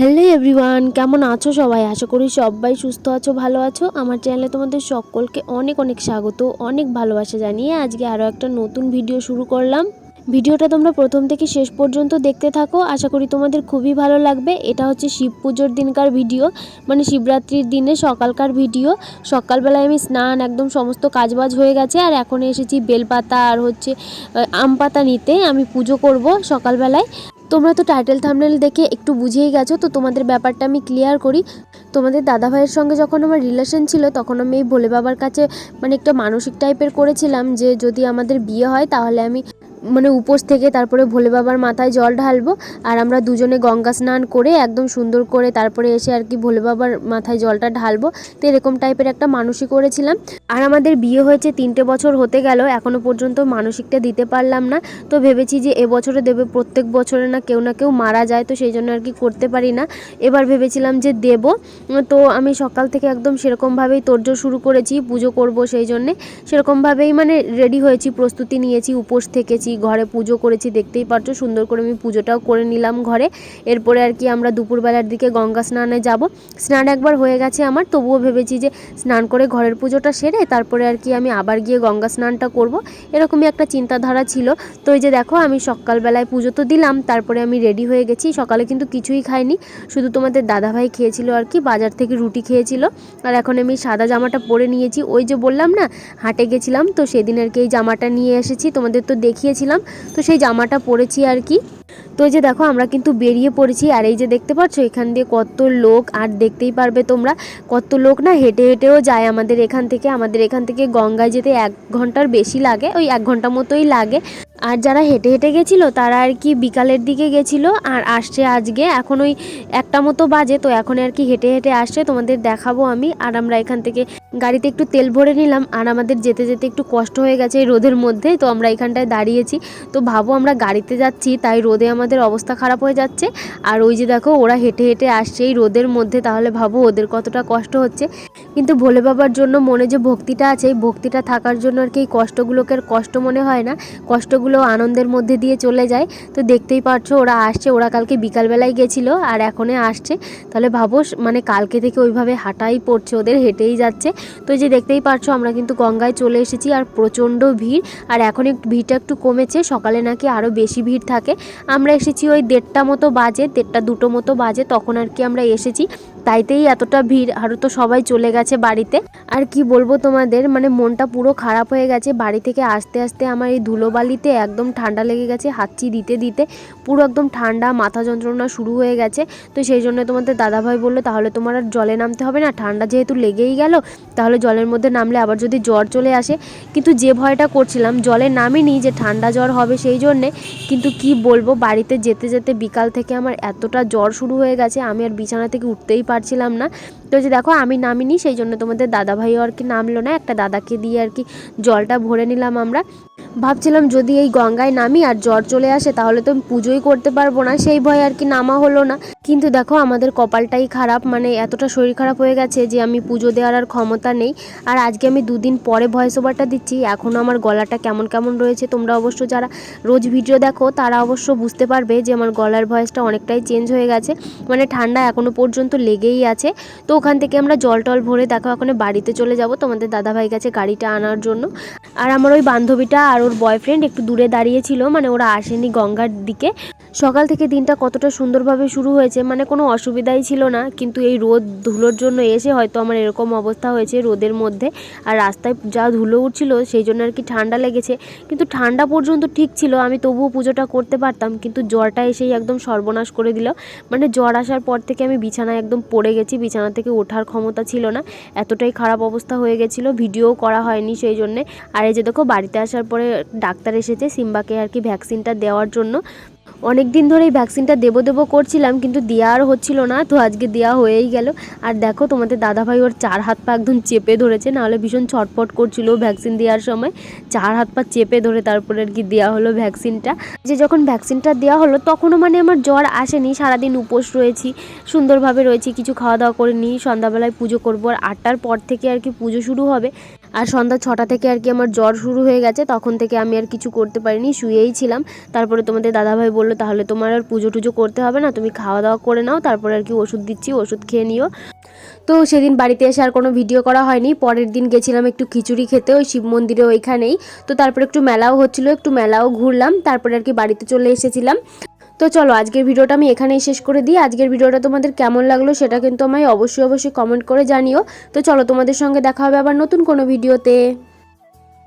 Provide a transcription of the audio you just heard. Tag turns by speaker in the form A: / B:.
A: Hello everyone, কেমন আছো সবাই? আশা করি সবাই সুস্থ আছো, ভালো আছো। আমার চ্যানেলে তোমাদের সকলকে অনেক অনেক স্বাগত, অনেক ভালোবাসা জানিয়ে আজকে আরও একটা নতুন ভিডিও শুরু করলাম। ভিডিওটা তোমরা প্রথম থেকে শেষ পর্যন্ত দেখতে থাকো, আশা করি তোমাদের খুবই ভালো লাগবে। এটা হচ্ছে শিব পুজোর দিনকার ভিডিও মানে শিবরাত্রির দিনে সকালকার ভিডিও। সকালবেলায় আমি স্নান, একদম সমস্ত কাজবাজ হয়ে গেছে, আর এখন এসেছি বেলপাতা আর হচ্ছে আম পাতা নিতে। আমি পুজো করব সকালবেলায়। তোমরা তো টাইটেল থামনেল দেখে একটু বুঝেই গেছো, তো তোমাদের ব্যাপারটা আমি ক্লিয়ার করি। তোমাদের দাদা ভাইয়ের সঙ্গে যখন আমার রিলেশন ছিল, তখন আমি এই ভোলে বাবার কাছে মানে একটা মানসিক টাইপের করেছিলাম যে যদি আমাদের বিয়ে হয়, তাহলে আমি মানে উপোস থেকে তারপরে ভোলে বাবার মাথায় জল ঢালবো আর আমরা দুজনে গঙ্গা স্নান করে একদম সুন্দর করে তারপরে এসে আর কি ভোলে বাবার মাথায় জলটা ঢালবো। তো এরকম টাইপের একটা মানসিক করেছিলাম। আর আমাদের বিয়ে হয়েছে তিনটে বছর হতে গেল, এখনও পর্যন্ত মানসিকটা দিতে পারলাম না। তো ভেবেছি যে এবছরে দেবে, প্রত্যেক বছরে না কেউ না কেউ মারা যায়, তো সেই জন্য আর কি করতে পারি না। এবার ভেবেছিলাম যে দেব, তো আমি সকাল থেকে একদম সেরকমভাবেই তোড়জোড় শুরু করেছি, পুজো করব সেই জন্যে। সেরকমভাবেই মানে রেডি হয়েছি, প্রস্তুতি নিয়েছি, উপোস থেকেছি। ঘরে পুজো করেছি, দেখতেই পারছ সুন্দর করে আমি পুজোটাও করে নিলাম ঘরে। এরপরে আর কি আমরা দুপুরবেলার দিকে গঙ্গা স্নানে যাব। স্নান একবার হয়ে গেছে আমার, তবুও ভেবেছি যে স্নান করে ঘরের পুজোটা সেরে তারপরে আর কি আমি আবার গিয়ে গঙ্গা স্নানটা করব। এরকমই একটা চিন্তাধারা ছিল। তো এই যে দেখো আমি সকালবেলায় পুজো তো দিলাম, তারপরে আমি রেডি হয়ে গেছি। সকালে কিন্তু কিছুই খাইনি, শুধু তোমাদের দাদাভাই খেয়েছিল আর কি, বাজার থেকে রুটি খেয়েছিল। আর এখন আমি সাদা জামাটা পরে নিয়েছি। ওই যে বললাম না, হাটে গেছিলাম, তো সেদিন আর কি এই জামাটা নিয়ে এসেছি। তোমাদের তো দেখিয়েছিলাম তো সেই জামাটা পরেছি আর কি। তো যে দেখো, আমরা কিন্তু বেরিয়ে পড়েছি, আর এই যে দেখতে পাচ্ছ, এখান দিয়ে কত লোক, আর দেখতেই পারবে তোমরা, কত লোক না হেঁটে হেঁটেও যায় আমাদের এখান থেকে। আমাদের এখান থেকে গঙ্গায় যেতে এক ঘণ্টার বেশি লাগে, ওই এক ঘণ্টা মতোই লাগে। আর যারা হেঁটে হেঁটে গেছিল, তারা আর কি বিকালের দিকে গেছিল, আর আসছে আজকে। এখন ওই একটা মতো বাজে, তো এখন আর কি হেঁটে হেঁটে আসছে, তোমাদের দেখাবো আমি। আর আমরা এখান থেকে গাড়িতে একটু তেল ভরে নিলাম, আর আমাদের যেতে যেতে একটু কষ্ট হয়ে গেছে এই রোদের মধ্যে, তো আমরা এখানটায় দাঁড়িয়েছি। তো ভাবো আমরা গাড়িতে যাচ্ছি, তাই রোদে আমাদের অবস্থা খারাপ হয়ে যাচ্ছে। আর ওই যে দেখো, ওরা হেঁটে হেঁটে আসছে এই রোদের মধ্যে, তাহলে ভাবো ওদের কতটা কষ্ট হচ্ছে। কিন্তু ভোলে বাবার জন্য মনে যে ভক্তিটা আছে, এই ভক্তিটা থাকার জন্য আর কি এই কষ্টগুলোকে আর কষ্ট মনে হয় না। কষ্টগুলো আনন্দের মধ্যে দিয়ে চলে যায়। তো দেখতেই পারছ, ওরা আসছে, ওরা কালকে বিকালবেলায় গেছিল, আর এখনে আসছে। তাহলে ভাবো মানে কালকে থেকে ওইভাবে হাঁটাই পড়ছে, ওদের হেঁটেই যাচ্ছে। তো যে দেখতেই পারছ, আমরা কিন্তু গঙ্গায় চলে এসেছি আর প্রচণ্ড ভিড়। আর এখন একটু ভিড়টা একটু কমেছে, সকালে নাকি আরও বেশি ভিড় থাকে। আমরা এসেছি ওই দেড়টা মতো বাজে, দেড়টা দুটো মতো বাজে, তখন আর কি আমরা এসেছি। তাইতেই এতটা ভিড়। আরও তো সবাই চলে গেছে বাড়িতে। আর কি বলব তোমাদের মানে মনটা পুরো খারাপ হয়ে গেছে। বাড়ি থেকে আসতে আসতে আমার এই ধুলোবালিতে একদম ঠান্ডা লেগে গেছে হাঁচি দিতে দিতে। পুরো একদম ঠান্ডা, মাথা যন্ত্রণা শুরু হয়ে গেছে। তো সেই জন্য তোমাদের দাদাভাই বলল, তাহলে তোমার আর জলে নামতে হবে না, ঠান্ডা যেহেতু লেগেই গেল, তাহলে জলের মধ্যে নামলে আবার যদি জ্বর চলে আসে। কিন্তু যে ভয়টা করছিলাম, জলে নামিনি যে ঠান্ডা জ্বর হবে সেই জন্যে। কিন্তু কি বলব, বাড়িতে যেতে যেতে বিকাল থেকে আমার এতটা জ্বর শুরু হয়ে গেছে, আমি আর বিছানা থেকে উঠতেই পারছিলাম না। তো যে দেখো, আমি নামিনি, সেই জন্য তোমাদের দাদাভাইও আর কি নামলো না। একটা দাদাকে দিয়ে আর কি জলটা ভরে নিলাম আমরা। ভাবছিলাম যদি এই গঙ্গায় নামি আর জ্বর চলে আসে, তাহলে তো পুজোই করতে পারব না। সেই ভয়ে আর কি নামা হলো না। কিন্তু দেখো, আমাদের কপালটাই খারাপ মানে এতটা শরীর খারাপ হয়ে গেছে যে আমি পুজো দেওয়ার আর ক্ষমতা নেই। আর আজকে আমি দুদিন পরে ভয়েস ওভারটা দিচ্ছি এখনও আমার গলাটা কেমন কেমন রয়েছে তোমরা অবশ্য যারা রোজ ভিডিও দেখো, তারা অবশ্য বুঝতে পারবে যে আমার গলার ভয়েসটা অনেকটাই চেঞ্জ হয়ে গেছে মানে ঠান্ডা এখনও পর্যন্ত লেগেই আছে। তো ওখান থেকে আমরা জল টল ভরে দেখো, এখন বাড়িতে চলে যাব তোমাদের দাদাভাই গেছে গাড়িটা আনার জন্য। আর আমার ওই বান্ধবীটা আর ওর বয়ফ্রেন্ড একটু দূরে দাঁড়িয়েছিল মানে ওরা আসেনি গঙ্গার দিকে। সকাল থেকে দিনটা কতটা সুন্দরভাবে শুরু হয়েছে মানে কোনো অসুবিধাই ছিল না, কিন্তু এই রোদ ধুলোর জন্য এসে হয়তো আমার এরকম অবস্থা হয়েছে রোদের মধ্যে। আর রাস্তায় যা ধুলো উঠছিল সেই জন্য আর কি ঠান্ডা লেগেছে। কিন্তু ঠান্ডা পর্যন্ত ঠিক ছিল, আমি তবুও পুজোটা করতে পারতাম, কিন্তু জ্বরটা এসেই একদম সর্বনাশ করে দিল। মানে জ্বর আসার পর থেকে আমি বিছানায় একদম পড়ে গেছি, বিছানা থেকে ওঠার ক্ষমতা ছিল না। এতটাই খারাপ অবস্থা হয়ে গেছিল ভিডিও করা হয়নি সেই জন্যে। আর এই যে দেখো, বাড়িতে আসার পরে ডাক্তার এসেছে সিম্বাকে আর কি ভ্যাকসিনটা দেওয়ার জন্য। অনেক দিন ধরে এই ভ্যাকসিনটা দেবো দেবো করছিলাম, কিন্তু দেওয়া আর হচ্ছিল না, তো আজকে দেওয়া হয়েই গেল। আর দেখো তোমাদের দাদাভাই ওর চার হাত পা একদম চেপে ধরেছে, নাহলে ভীষণ ছটফট করছিল ভ্যাকসিন দেওয়ার সময়। চার হাত পা চেপে ধরে তারপরে আর কি দেওয়া হলো ভ্যাকসিনটা যে যখন ভ্যাকসিনটা দেওয়া হলো, তখনও মানে আমার জ্বর আসেনি, সারাদিন উপোস রয়েছি, সুন্দরভাবে রয়েছি, কিছু খাওয়া দাওয়া করে নিই, সন্ধ্যাবেলায় পুজো করব। আর আটটার পর থেকে আর কি পুজো শুরু হবে। আর সন্ধ্যা ছটা থেকে আর কি আমার জ্বর শুরু হয়ে গেছে, তখন থেকে আমি আর কিছু করতে পারিনি, শুয়েই ছিলাম। তারপরে তোমাদের দাদাভাই বলল, তাহলে তোমার আর পুজো টুজো করতে হবে না, তুমি খাওয়া দাওয়া করে নাও, তারপরে আর কি ওষুধ দিচ্ছি, ওষুধ খেয়ে নিও। তো সেদিন বাড়িতে এসে আর কোনো ভিডিও করা হয়নি। পরের দিন গেছিলাম একটু খিচুড়ি খেতে, ওই শিব মন্দিরে ওইখানেই। তো তারপরে একটু মেলাও হচ্ছিল, একটু মেলাও ঘুরলাম, তারপরে আর কি বাড়িতে চলে এসেছিলাম। তো চলো, আজকের ভিডিওটা আমি এখানেই শেষ করে দিই। আজকের ভিডিওটা তোমাদের কেমন লাগল সেটা কিন্তু আমায় অবশ্যই অবশ্যই কমেন্ট করে জানিও। তো চলো, তোমাদের সঙ্গে দেখা হবে আবার নতুন কোনো ভিডিওতে।